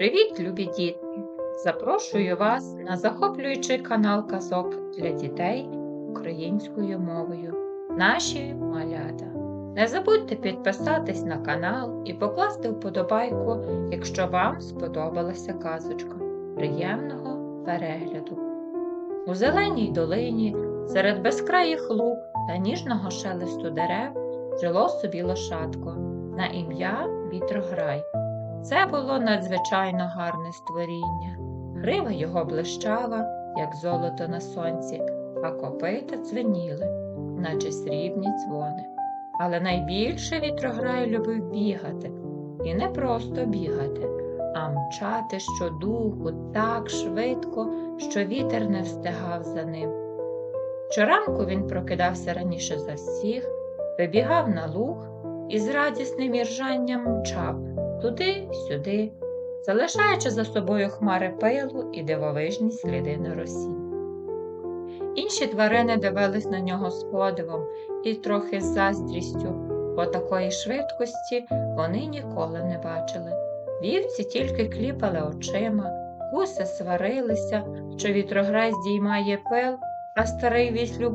Привіт, любі дітки! Запрошую вас на захоплюючий канал казок для дітей українською мовою. Наші малята. Не забудьте підписатись на канал і покласти вподобайку, якщо вам сподобалася казочка. Приємного перегляду! У зеленій долині, серед безкраїх луг та ніжного шелесту дерев жило собі лошадко на ім'я Вітрограй. Це було надзвичайно гарне створіння. Грива його блищала, як золото на сонці, а копита дзвеніли, наче срібні дзвони. Але найбільше вітрограй любив бігати, і не просто бігати, а мчати щодуху так швидко, що вітер не встигав за ним. Щоранку він прокидався раніше за всіх, вибігав на луг і з радісним іржанням мчав туди-сюди, залишаючи за собою хмари пилу і дивовижні сліди на росі. Інші тварини дивились на нього з подивом і трохи з заздрістю, бо такої швидкості вони ніколи не бачили. Вівці тільки кліпали очима, гуси сварилися, що вітрограй здіймає пил, а старий віслюк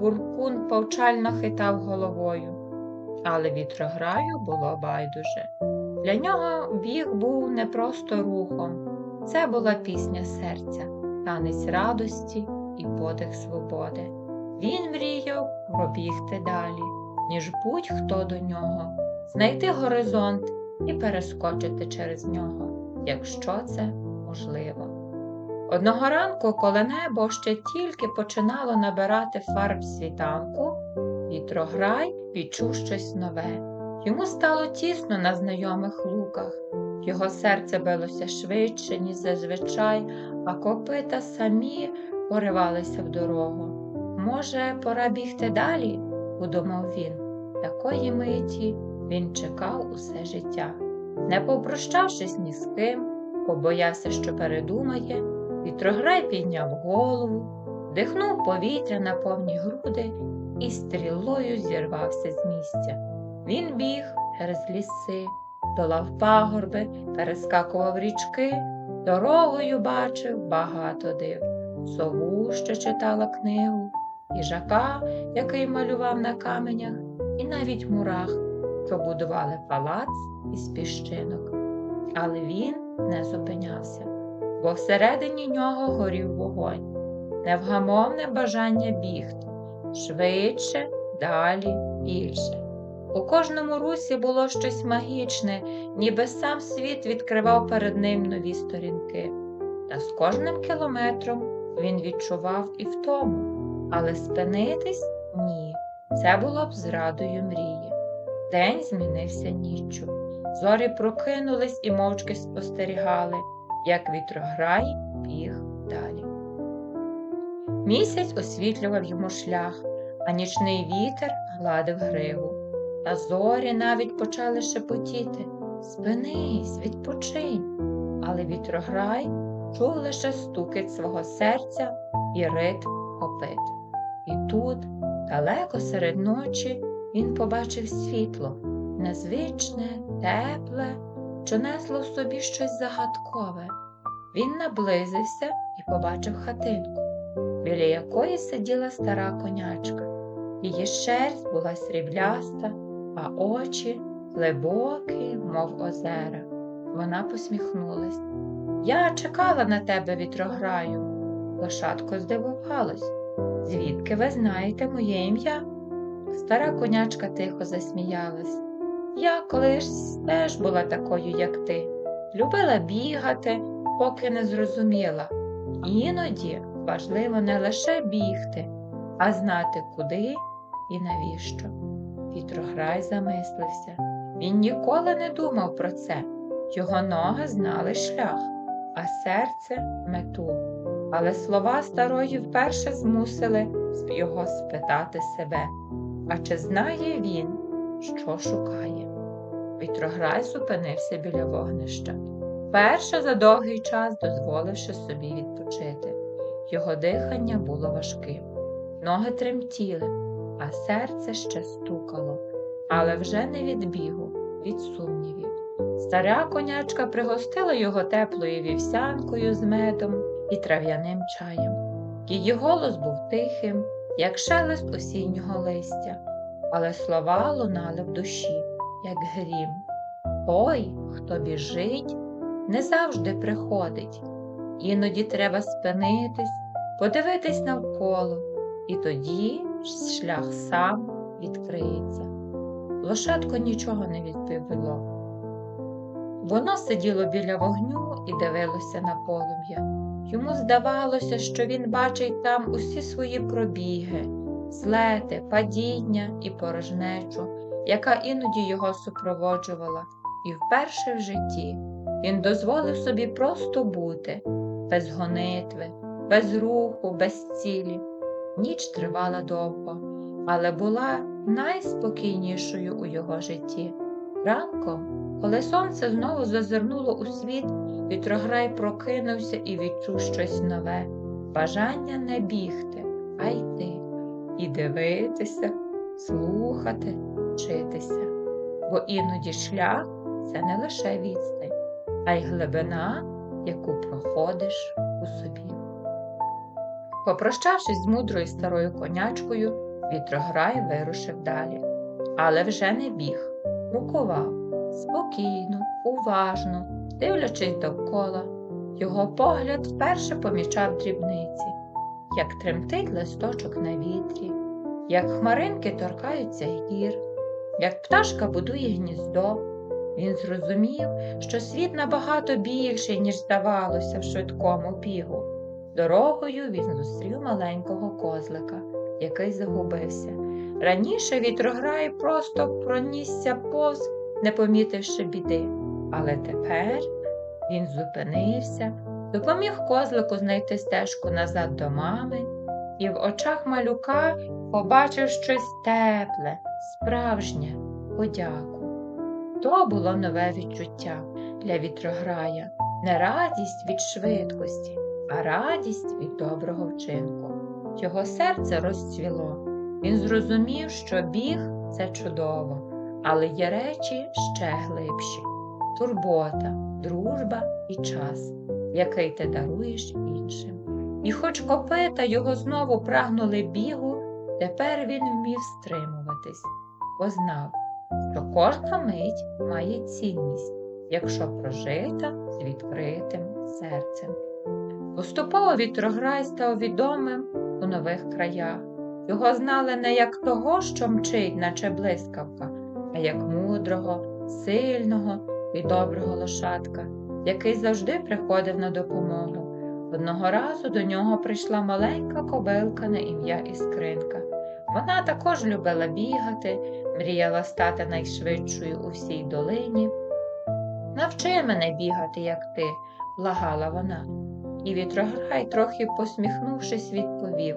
буркун повчально хитав головою. Але вітрограю було байдуже. Для нього біг був не просто рухом, це була пісня серця, танець радості і подих свободи. Він мріяв пробігти далі, ніж будь-хто до нього, знайти горизонт і перескочити через нього, якщо це можливо. Одного ранку, коли небо ще тільки починало набирати фарб світанку, вітрограй відчув щось нове. Йому стало тісно на знайомих луках, його серце билося швидше, ніж зазвичай, а копита самі поривалися в дорогу. Може, пора бігти далі? подумав він. Такої миті він чекав усе життя. Не попрощавшись ні з ким, побоявся, що передумає, вітрограй підняв голову, вдихнув повітря на повні груди і стрілою зірвався з місця. Він біг через ліси, долав пагорби, перескакував річки, дорогою бачив багато див, сову, що читала книгу, їжака, який малював на каменях, і навіть мурах, що будували палац із піщинок. Але він не зупинявся, бо всередині нього горів вогонь, невгамовне бажання бігти швидше, далі, більше. У кожному русі було щось магічне, ніби сам світ відкривав перед ним нові сторінки. Та з кожним кілометром він відчував і втому, але спинитись ні. Це було б зрадою мрії. День змінився ніччю. Зорі прокинулись і мовчки спостерігали, як вітрограй біг далі. Місяць освітлював йому шлях, а нічний вітер гладив гриву. Та зорі навіть почали шепотіти Спинись, відпочинь. Але вітрограй чув лише стукіт свого серця і ритм копит. І тут, далеко серед ночі, він побачив світло, незвичне, тепле, що несло в собі щось загадкове. Він наблизився і побачив хатинку, біля якої сиділа стара конячка. Її шерсть була срібляста а очі глибокі, мов озера. Вона посміхнулась. Я чекала на тебе вітрограю. Лошадко здивувалось. Звідки ви знаєте моє ім'я? Стара конячка тихо засміялась. Я колись теж була такою, як ти. Любила бігати, поки не зрозуміла. Іноді важливо не лише бігти, а знати, куди і навіщо. Вітрограй замислився. Він ніколи не думав про це. Його ноги знали шлях, а серце мету. Але слова старої вперше змусили його спитати себе, а чи знає він, що шукає? Вітрограй зупинився біля вогнища, перше за довгий час дозволивши собі відпочити. Його дихання було важким, ноги тремтіли а серце ще стукало, але вже не від бігу, від сумнівів. Стара конячка пригостила його теплою вівсянкою з медом і трав'яним чаєм. Її голос був тихим, як шелест осіннього листя, але слова лунали в душі, як грім. Той, хто біжить, не завжди приходить. Іноді треба спинитись, подивитись навколо, і тоді шлях сам відкриється. Лошадко нічого не відповіло. Воно сиділо біля вогню і дивилося на полум'я. Йому здавалося, що він бачить там усі свої пробіги, злети, падіння і порожнечу, яка іноді його супроводжувала, і вперше в житті він дозволив собі просто бути, без гонитви, без руху, без цілі. Ніч тривала довго, але була найспокійнішою у його житті. Ранком, коли сонце знову зазирнуло у світ, вітрограй прокинувся і відчув щось нове бажання не бігти, а йти, і дивитися, слухати, вчитися. Бо іноді шлях це не лише відстань, а й глибина, яку проходиш у собі. Попрощавшись з мудрою старою конячкою, вітрограй вирушив далі, але вже не біг, крокував спокійно, уважно, дивлячись довкола. Його погляд вперше помічав дрібниці, як тремтить листочок на вітрі, як хмаринки торкаються гір, як пташка будує гніздо. Він зрозумів, що світ набагато більший, ніж здавалося в швидкому бігу. Дорогою він зустрів маленького козлика, який загубився. Раніше вітрограй просто пронісся повз, не помітивши біди, але тепер він зупинився, допоміг козлику знайти стежку назад до мами і в очах малюка побачив щось тепле, справжнє подяку. То було нове відчуття для вітрограя, не радість від швидкості, а радість від доброго вчинку. Його серце розцвіло. Він зрозумів, що біг це чудово, але є речі ще глибші турбота, дружба і час, який ти даруєш іншим. І хоч копита його знову прагнули бігу, тепер він вмів стримуватись, бо знав, що кожна мить має цінність, якщо прожита з відкритим серцем. Поступово вітрограй став відомим у нових краях. Його знали не як того, що мчить, наче блискавка, а як мудрого, сильного і доброго лошадка, який завжди приходив на допомогу. Одного разу до нього прийшла маленька кобилка на ім'я Іскринка. Вона також любила бігати, мріяла стати найшвидшою у всій долині. Навчи мене бігати, як ти, благала вона. І вітрограй, трохи посміхнувшись, відповів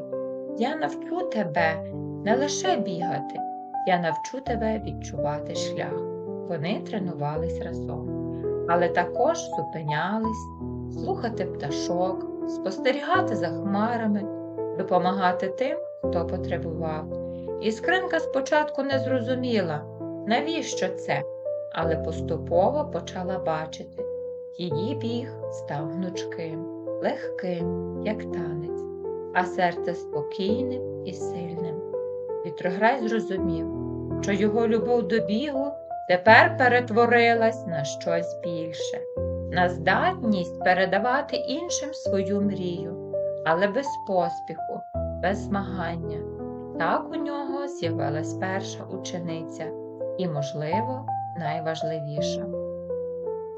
Я навчу тебе не лише бігати, я навчу тебе відчувати шлях. Вони тренувались разом, але також зупинялись, слухати пташок, спостерігати за хмарами, допомагати тим, хто потребував. Іскринка спочатку не зрозуміла, навіщо це, але поступово почала бачити. Її біг став гнучким, легким, як танець, а серце спокійним і сильним. Вітрограй зрозумів, що його любов до бігу тепер перетворилась на щось більше, на здатність передавати іншим свою мрію, але без поспіху, без змагання. Так у нього з'явилась перша учениця і, можливо, найважливіша.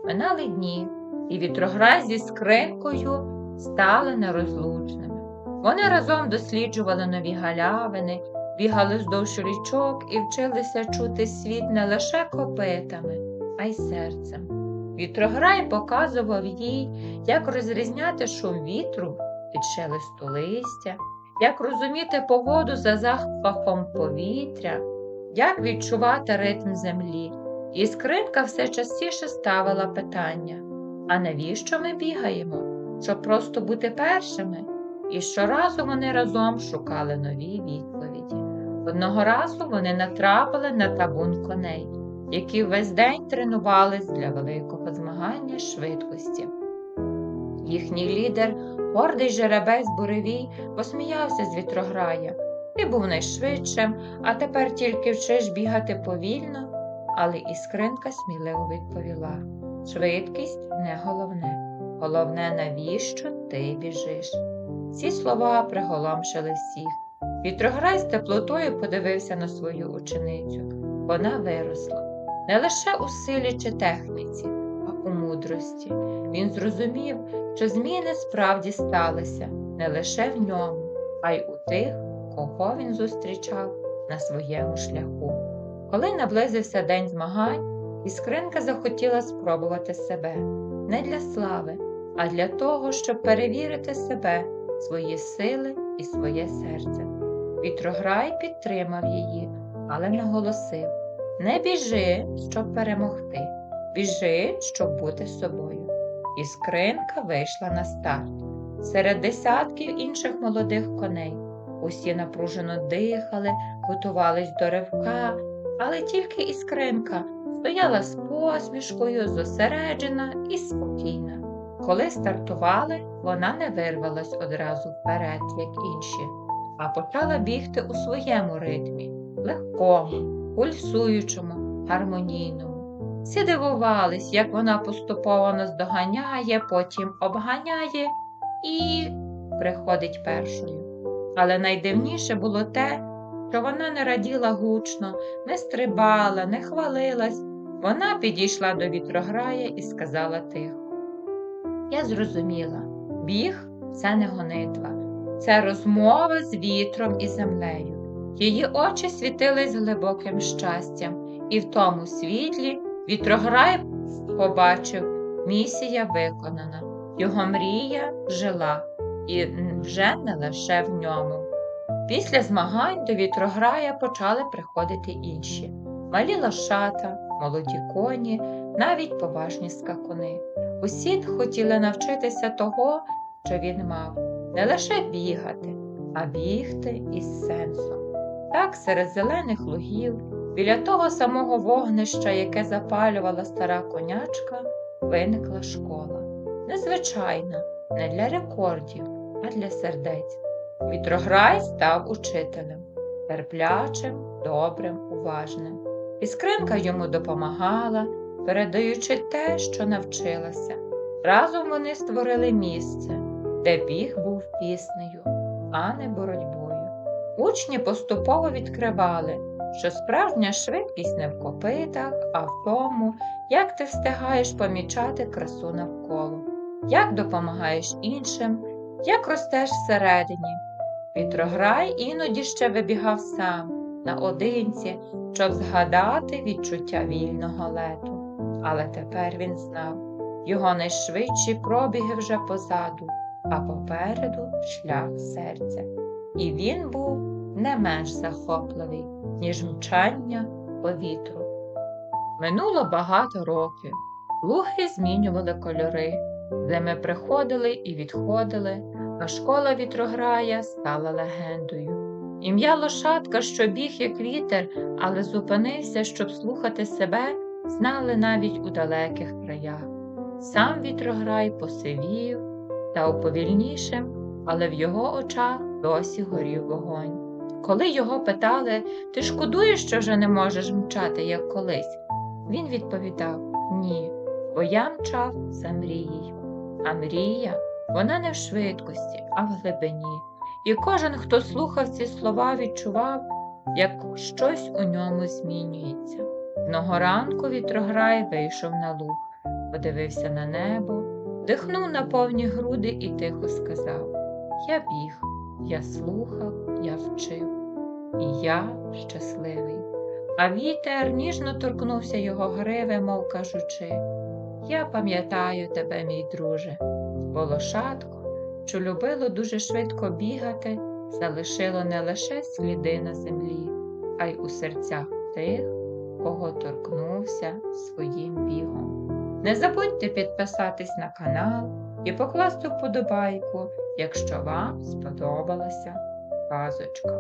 Минали дні, і вітрограй зі скринкою стали нерозлучними. Вони разом досліджували нові галявини, бігали вздовж річок і вчилися чути світ не лише копитами, а й серцем. Вітрограй показував їй, як розрізняти шум вітру від шелесту листя, як розуміти погоду за запахом повітря, як відчувати ритм землі. І скринка все частіше ставила питання: а навіщо ми бігаємо? Щоб просто бути першими? І щоразу вони разом шукали нові відповіді. Одного разу вони натрапили на табун коней. які весь день тренувались для великого змагання швидкості. Їхній лідер, гордий жеребець буревій, посміявся з вітрограя. Ти був найшвидшим, а тепер тільки вчиш бігати повільно. Але іскринка сміливо відповіла швидкість не головне. Головне, навіщо ти біжиш. Ці слова приголомшили всіх. Вітрограй з теплотою подивився на свою ученицю. Вона виросла не лише у силі чи техніці, а у мудрості. Він зрозумів, що зміни справді сталися не лише в ньому, а й у тих, кого він зустрічав на своєму шляху. Коли наблизився день змагань, іскринка захотіла спробувати себе не для слави, а для того, щоб перевірити себе, свої сили і своє серце. Вітрограй підтримав її, але наголосив не біжи, щоб перемогти, біжи, щоб бути собою. Іскринка вийшла на старт. Серед десятків інших молодих коней. Усі напружено дихали, готувались до ривка, але тільки іскринка стояла з посмішкою, зосереджена і спокійна. Коли стартували, вона не вирвалась одразу вперед, як інші, а почала бігти у своєму ритмі, легкому, пульсуючому, гармонійному. Всі дивувались, як вона поступово наздоганяє, потім обганяє і приходить першою. Але найдивніше було те, що вона не раділа гучно, не стрибала, не хвалилась. Вона підійшла до вітрограя і сказала тихо. Я зрозуміла, біг це не гонитва, це розмова з вітром і землею. Її очі світились глибоким щастям, і в тому світлі вітрограй побачив, місія виконана, його мрія жила, і вже не лише в ньому. Після змагань до вітрограя почали приходити інші малі лошата, молоді коні, навіть поважні скакуни. Усі хотіли навчитися того, що він мав, не лише бігати, а бігти із сенсом. Так, серед зелених лугів, біля того самого вогнища, яке запалювала стара конячка, виникла школа. Незвичайна, не для рекордів, а для сердець. Вітрограй став учителем, терплячим, добрим, уважним. Іскринка йому допомагала, передаючи те, що навчилася. Разом вони створили місце, де біг був піснею, а не боротьбою. Учні поступово відкривали, що справжня швидкість не в копитах, а в тому, як ти встигаєш помічати красу навколо, як допомагаєш іншим, як ростеш всередині. Вітрограй іноді ще вибігав сам, наодинці, щоб згадати відчуття вільного лету. Але тепер він знав, його найшвидші пробіги вже позаду, а попереду шлях серця. І він був не менш захопливий, ніж мчання по вітру. Минуло багато років, луги змінювали кольори, зими приходили і відходили, а школа вітрограя стала легендою. Ім'я лошадка, що біг, як вітер, але зупинився, щоб слухати себе, знали навіть у далеких краях. Сам вітрограй посивів, став повільнішим, але в його очах досі горів вогонь. Коли його питали, ти шкодуєш, що вже не можеш мчати, як колись? Він відповідав Ні, бо я мчав за мрією. А мрія вона не в швидкості, а в глибині. І кожен, хто слухав ці слова, відчував, як щось у ньому змінюється. Одного ранку вітрограй вийшов на луг, подивився на небо, дихнув на повні груди і тихо сказав Я біг, я слухав, я вчив, і я щасливий. А вітер ніжно торкнувся його гриви, мов кажучи Я пам'ятаю тебе, мій друже, бо лошадко, що любило дуже швидко бігати, залишило не лише сліди на землі, а й у серцях тих, кого торкнувся своїм бігом. Не забудьте підписатись на канал і покласти вподобайку, якщо вам сподобалася казочка.